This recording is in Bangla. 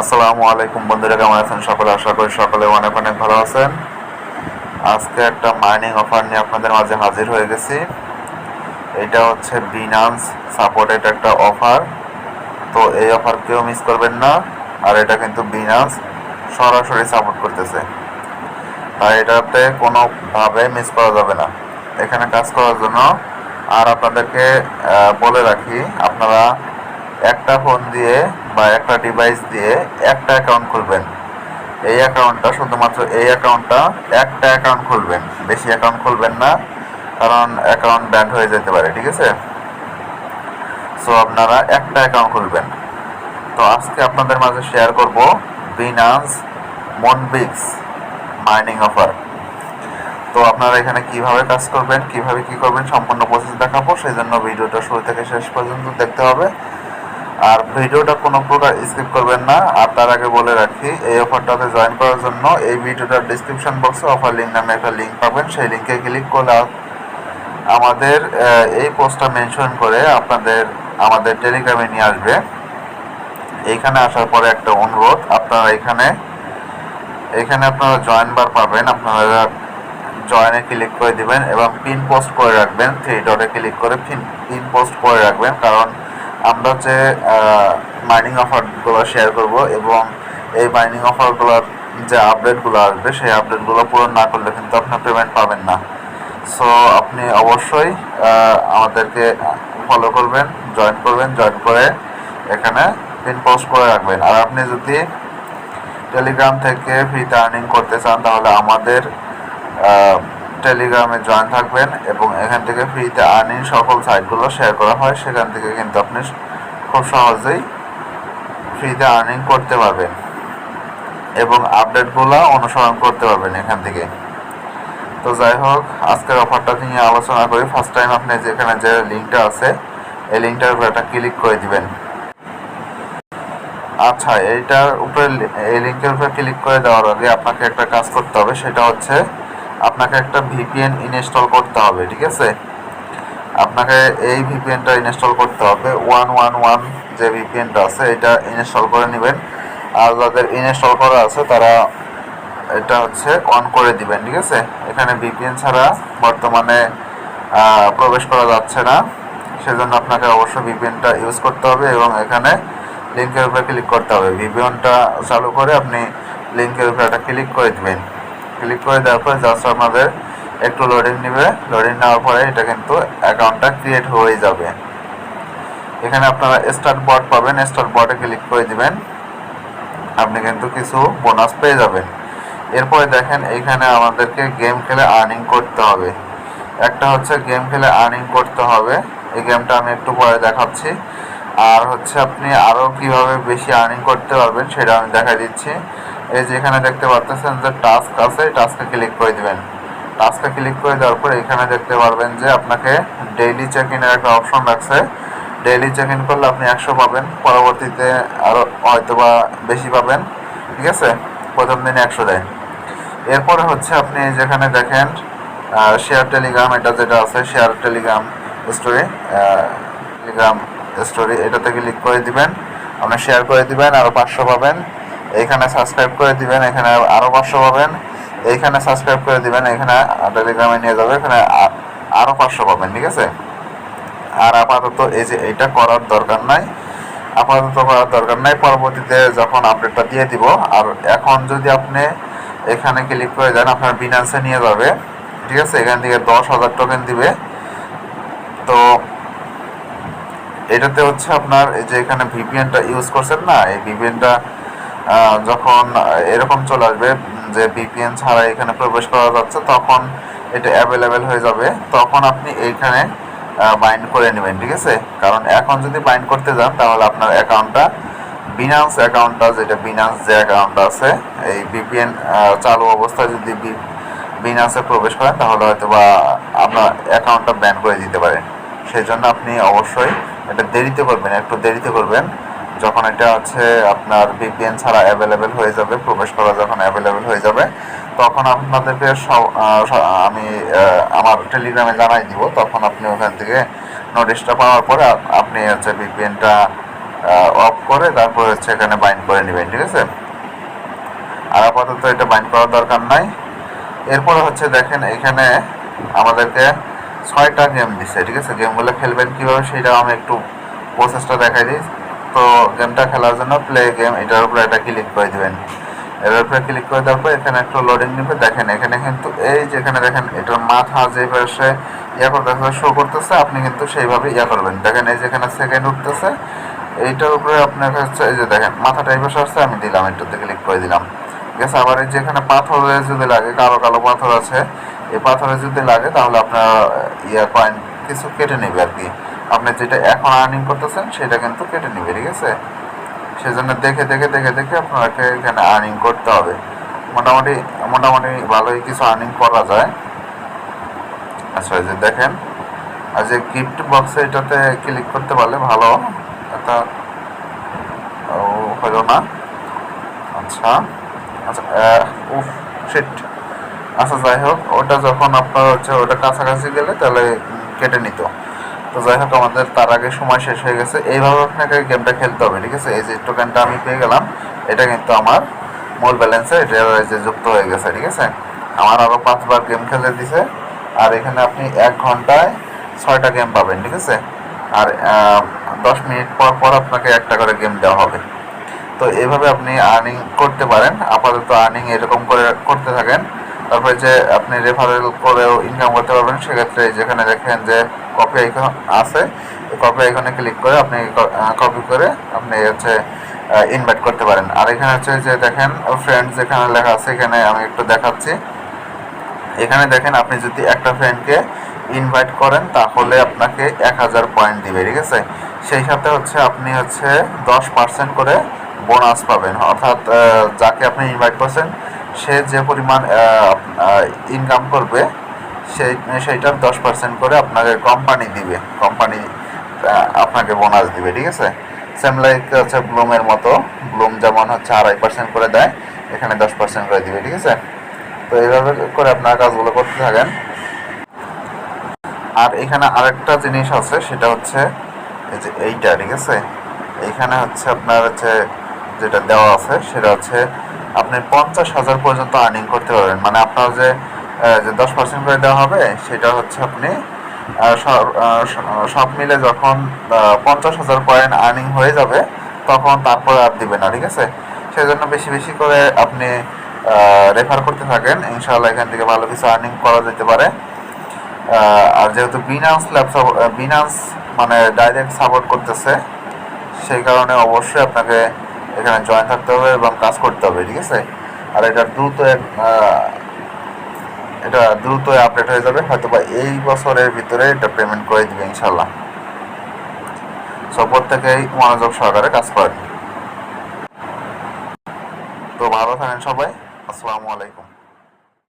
আসসালামু আলাইকুম বন্ধুরা, কেমন আছেন সকলে? আশা করি সকলে অনেক অনেক ভালো আছেন। আজকে একটা মাইনিং অফার নিয়ে আপনাদের মাঝে হাজির হয়ে গেছি। এটা হচ্ছে বিনান্স সাপোর্টেড একটা অফার তো এই অফার কেউ মিস করবেন না, আর এটা কিন্তু বিনান্স সরাসরি সাপোর্ট করতেছে। তাই এটাতে কোনোভাবে মিস করা যাবে না। এখানে কাজ করার জন্য আর আপনাদেরকে বলে রাখি, আপনারা একটা ফোন দিয়ে বা একটা ডিভাইস দিয়ে একটা অ্যাকাউন্ট খুলবেন। এই অ্যাকাউন্টটা শুধুমাত্র এই অ্যাকাউন্টটা একটা অ্যাকাউন্ট খুলবেন। বেশি অ্যাকাউন্ট খুলবেন না, কারণ অ্যাকাউন্ট ব্যান্ড হয়ে যেতে পারে, ঠিক আছে? সো আপনারা একটা অ্যাকাউন্ট খুলবেন। তো আজকে আপনাদের মাঝে শেয়ার করব বিনান্স মনবিক্স মাইনিং অফার তো আপনারা এখানে কীভাবে কাজ করবেন, কীভাবে কি করবেন, সম্পূর্ণ প্রসেস দেখাবো, সেই জন্য ভিডিওটা শুরু থেকে শেষ পর্যন্ত দেখতে হবে। আর ভিডিওটা কোনো প্রকার স্কিপ করবেন না। আর তার আগে বলে রাখি, এই অফারটাতে জয়েন করার জন্য এই ভিডিওটার ডিসক্রিপশন বক্সে অফার লিঙ্ক নামে একটা লিঙ্ক পাবেন। সেই লিঙ্কে ক্লিক করলে আমাদের এই পোস্টটা মেনশন করে আপনাদের, আমাদের টেলিগ্রামে নিয়ে আসবে। এইখানে আসার পরে একটা অনুরোধ, আপনারা এখানে এখানে আপনারা জয়েন বার পাবেন। আপনারা জয়েনে ক্লিক করে দিবেন এবং পিন পোস্ট করে রাখবেন। থ্রি ডটে ক্লিক করে পিন পোস্ট করে রাখবেন। কারণ আমরা যে মাইনিং অফারগুলো শেয়ার করব এবং এই মাইনিং অফারগুলোর যে আপডেটগুলো আসবে, সেই আপডেটগুলো পূরণ না করলে কিন্তু আপনার পেমেন্ট পাবেন না। সো আপনি অবশ্যই আমাদেরকে ফলো করবেন জয়েন করবেন জয়েন করে এখানে পিন পোস্ট করে রাখবেন। আর আপনি যদি টেলিগ্রাম থেকে ফ্রিতে আর্নিং করতে চান, তাহলে আমাদের টেলিগ্রামে জয়েন থাকবেন এবং এখান থেকে ফ্রিতে আর্নিং সকল সাইটগুলো শেয়ার করা হয়, সেখান থেকে কিন্তু আপনি খুব সহজেই ফ্রিতে আর্নিং করতে পারবেন এবং আপডেটগুলো অনুসরণ করতে পারবেন এখান থেকে। তো যাই হোক, আজকের অফারটা নিয়ে আলোচনা করি। ফার্স্ট টাইম আপনি যেখানে যে লিঙ্কটা আছে, এই লিঙ্কটার উপর একটা ক্লিক করে দিবেন। আচ্ছা এইটার উপরে, এই লিঙ্কের উপরে ক্লিক করে দেওয়ার আগে আপনাকে একটা কাজ করতে হবে, সেটা হচ্ছে আপনাকে একটা ভিপিএন ইনস্টল করতে হবে, ঠিক আছে? আপনাকে এই ভিপিএনটা ইনস্টল করতে হবে ওয়ান ওয়ান ওয়ান যে ভিপিএনটা আছে, এটা ইনস্টল করে নেবেন। আর যাদের ইনস্টল করা আছে, তারা এটা হচ্ছে অন করে দিবেন, ঠিক আছে? এখানে ভিপিএন ছাড়া বর্তমানে প্রবেশ করা যাচ্ছে না। সেজন্য আপনাকে অবশ্যই ভিপিএনটা ইউজ করতে হবে এবং এখানে লিঙ্কের উপরে ক্লিক করতে হবে। ভিপিএনটা চালু করে আপনি লিঙ্কের উপরে একটা ক্লিক করে দিবেন। ক্লিক করে দেওয়ার পরে জাস্ট আপনাদের একটু লোডিং নেবে। লোডিং নেওয়ার পরে এটা কিন্তু অ্যাকাউন্টটা ক্রিয়েট হয়ে যাবে। এখানে আপনারা স্টার্ট বট পাবেন। স্টার্ট বটে ক্লিক করে দিবেন। আপনি কিন্তু কিছু বোনাস পেয়ে যাবেন। এরপরে দেখেন এইখানে আমাদেরকে গেম খেলে আর্নিং করতে হবে। একটা হচ্ছে গেম খেলে আর্নিং করতে হবে। এই গেমটা আমি একটু পরে দেখাচ্ছি। আর হচ্ছে আপনি আরও কীভাবে বেশি আর্নিং করতে পারবেন সেটা আমি দেখা দিচ্ছি। এই যে এখানে দেখতে পাচ্ছেন যে টাস্ক আছে টাস্কে ক্লিক করে দিবেন। টাস্কে ক্লিক করে দেওয়ার পর এখানে দেখতে পারবেন যে আপনাকে ডেইলি চেক ইনের একটা অপশন রাখছে। ডেইলি চেক ইন করলে আপনি একশো পাবেন, পরবর্তীতে আরও হয়তো বা বেশি পাবেন, ঠিক আছে? প্রথম দিনে একশো দেয়। এরপরে হচ্ছে আপনি যেখানে দেখেন শেয়ার টেলিগ্রাম এটা যেটা আছে share Telegram story Telegram story এটাতে ক্লিক করে দিবেন। আপনি শেয়ার করে দিবেন আরও পাঁচশো পাবেন। এইখানে সাবস্ক্রাইব করে দিবেন, এখানে আরও পাঁচশো পাবেন। এইখানে সাবস্ক্রাইব করে দিবেন, এখানে টেলিগ্রামে নিয়ে যাবে, এখানে আরও পাঁচশো পাবেন, ঠিক আছে? আর আপাতত এই যে এটা করার দরকার নাই। আপাতত করার দরকার নাই। পরবর্তীতে যখন আপডেটটা দিয়ে দিব, আর এখন যদি আপনি এখানে ক্লিক করে যান, আপনার বিনান্সে নিয়ে যাবে, ঠিক আছে? এখান থেকে দশ হাজার টোকেন দিবে। তো এটাতে হচ্ছে আপনার এই যে এখানে ভিপিএনটা ইউজ করছেন না, এই ভিপিএনটা যখন এরকম চলে আসবে যে ভিপিএন ছাড়া এখানে প্রবেশ করা যাচ্ছে, তখন এটা অ্যাভেলেবেল হয়ে যাবে। তখন আপনি এইখানে বাইন্ড করে নেবেন, ঠিক আছে? কারণ এখন যদি বাইন্ড করতে যান, তাহলে আপনার অ্যাকাউন্টটা বিনান্স অ্যাকাউন্টটা যেটা বিনান্স যে অ্যাকাউন্টটা আছে, এই ভিপিএন চালু অবস্থায় যদি বিনান্সে প্রবেশ করেন, তাহলে হয়তো বা আপনার অ্যাকাউন্টটা ব্যান করে দিতে পারে সেই জন্য আপনি অবশ্যই এটা দেরিতে করবেন, একটু দেরিতে করবেন। যখন এটা হচ্ছে আপনার ভিপিএন ছাড়া অ্যাভেলেবেল হয়ে যাবে, প্রবেশ করা যখন অ্যাভেলেবেল হয়ে যাবে, তখন আপনাদেরকে আমি আমার টেলিগ্রামে জানাই দিব, তখন আপনি ওখান থেকে নোটিশটা পাওয়ার পরে আপনি হচ্ছে ভিপিএনটা অফ করে তারপর হচ্ছে এখানে বাইন্ড করে নেবেন, ঠিক আছে? আর আপাতত এটা বাইন্ড করার দরকার নাই। এরপরে হচ্ছে দেখেন এখানে আমাদেরকে ছয়টা গেম দিচ্ছে ঠিক আছে? গেমগুলো খেলবেন কীভাবে সেটাও আমি একটু প্রসেসটা দেখাই দিই। তো গেমটা খেলার জন্য প্লে গেম এটার উপরে একটা ক্লিক করে দেবেন। এটার উপরে ক্লিক করে দেওয়ার পর এখানে একটু লোডিং নেবে। দেখেন, এখানে কিন্তু এই যেখানে দেখেন, এটার মাথা যে পাশে ইয়া করতেছে শো করতেছে, আপনি কিন্তু সেইভাবে ইয়া করবেন। দেখেন, এই যেখানে সেকেন্ড উঠতেছে, এইটার উপরে আপনার হচ্ছে এই যে দেখেন, মাথাটা এই পাশে আসছে, আমি দিলাম, একটুতে ক্লিক করে দিলাম। ঠিক আছে, আবার এই যেখানে পাথরে যদি লাগে, কালো কালো পাথর আছে, এই পাথরে যদি লাগে, তাহলে আপনার ইয়া কয়েন কিছু কেটে নেবে আর কি। আপনি যেটা এখন আর্নিং করতেছেন, সেটা কিন্তু কেটে নেবে, ঠিক আছে? সেজন্য দেখে দেখে দেখে দেখে আপনাকে এখানে আর্নিং করতে হবে। মোটামুটি মোটামুটি ভালোই কিছু আর্নিং করা যায়। আচ্ছা যে দেখেন, আর যে গিফট বক্সে এটাতে ক্লিক করতে পারলে ভালো। একটা ও, হলো না। আচ্ছা আচ্ছা উফ আচ্ছা যাই হোক, ওটা যখন আপনার হচ্ছে, ওটা কাছাকাছি গেলে তাহলে কেটে নিত। তো যাই হোক, আমাদের তার আগে সময় শেষ হয়ে গেছে। এইভাবে আপনাকে গেমটা খেলতে হবে, ঠিক আছে? এই যে টোকেনটা আমি পেয়ে গেলাম, এটা কিন্তু আমার মূল ব্যালেন্সে এটা যে যুক্ত হয়ে গেছে, ঠিক আছে? আমার আরও পাঁচবার গেম খেলে দিছে, আর এখানে আপনি এক ঘন্টায় ছয়টা গেম পাবেন, ঠিক আছে? আর দশ মিনিট পর পর আপনাকে একটা করে গেম দেওয়া হবে। তো এইভাবে আপনি আর্নিং করতে পারেন, আপাতত আর্নিং এরকম করে করতে থাকেন। তারপরে যে আপনি রেফারেল করেও ইনকাম করতে পারবেন, সেক্ষেত্রে যেখানে দেখেন যে কপি আইকন আছে। কপি আইকনে ক্লিক করে আপনি কপি করে আপনি হচ্ছে ইনভাইট করতে পারেন। আর এখানে হচ্ছে যে দেখেন ফ্রেন্ডস যেখানে লেখা আছে, এখানে আমি একটু দেখাচ্ছি। এখানে দেখেন, আপনি যদি একটা ফ্রেন্ডকে ইনভাইট করেন, তাহলে আপনাকে এক হাজার পয়েন্ট দিবে, ঠিক আছে? সেই সাথে হচ্ছে আপনি হচ্ছে দশ পার্সেন্ট করে বোনাস পাবেন। অর্থাৎ যাকে আপনি ইনভাইট করছেন, সে যে পরিমাণ ইনকাম করবে সেই সেইটার দশ পার্সেন্ট করে আপনাকে কোম্পানি দিবে। কোম্পানি আপনাকে বোনাস দিবে, ঠিক আছে? সেম লাইক হচ্ছে ব্লুমের মতো। ব্লুম যেমন হচ্ছে আড়াই পার্সেন্ট করে দেয়, এখানে দশ পার্সেন্ট করে দিবে, ঠিক আছে? তো এইভাবে করে আপনার কাজগুলো করতে থাকেন। আর এখানে আরেকটা জিনিস আছে, সেটা হচ্ছে এই যে এইটা, ঠিক আছে? এইখানে হচ্ছে আপনার হচ্ছে যেটা দেওয়া আছে, সেটা হচ্ছে আপনি পঞ্চাশ হাজার পর্যন্ত আর্নিং করতে পারবেন। মানে আপনার যে যে দশ পার্সেন্ট করে দেওয়া হবে, সেটা হচ্ছে আপনি সব- মিলে যখন পঞ্চাশ হাজার পয়েন্ট আর্নিং হয়ে যাবে, তখন তারপরে আর দিবে না, ঠিক আছে? সেজন্য বেশি বেশি করে আপনি রেফার করতে থাকেন। ইনশাআল্লাহ এখান থেকে ভালো কিছু আর্নিং করা যেতে পারে। আর যেহেতু বিনান্স ল্যাব বিনান্স মানে ডাইরেক্ট সাপোর্ট করতেছে, সেই কারণে অবশ্যই আপনাকে এখানে জয়েন থাকতে হবে এবং কাজ করতে হবে, ঠিক আছে? আর এটা দ্রুত এক- এটা দ্রুত আপডেট হয়ে যাবে হয়তো বা এই বছরের ভিতরে এটা পেমেন্ট করে দিবে ইনশাল্লাহ সো প্রত্যেকেই মনোযোগ সহকারে কাজ করেন। তো ভালো থাকেন সবাই, আসসালামু আলাইকুম।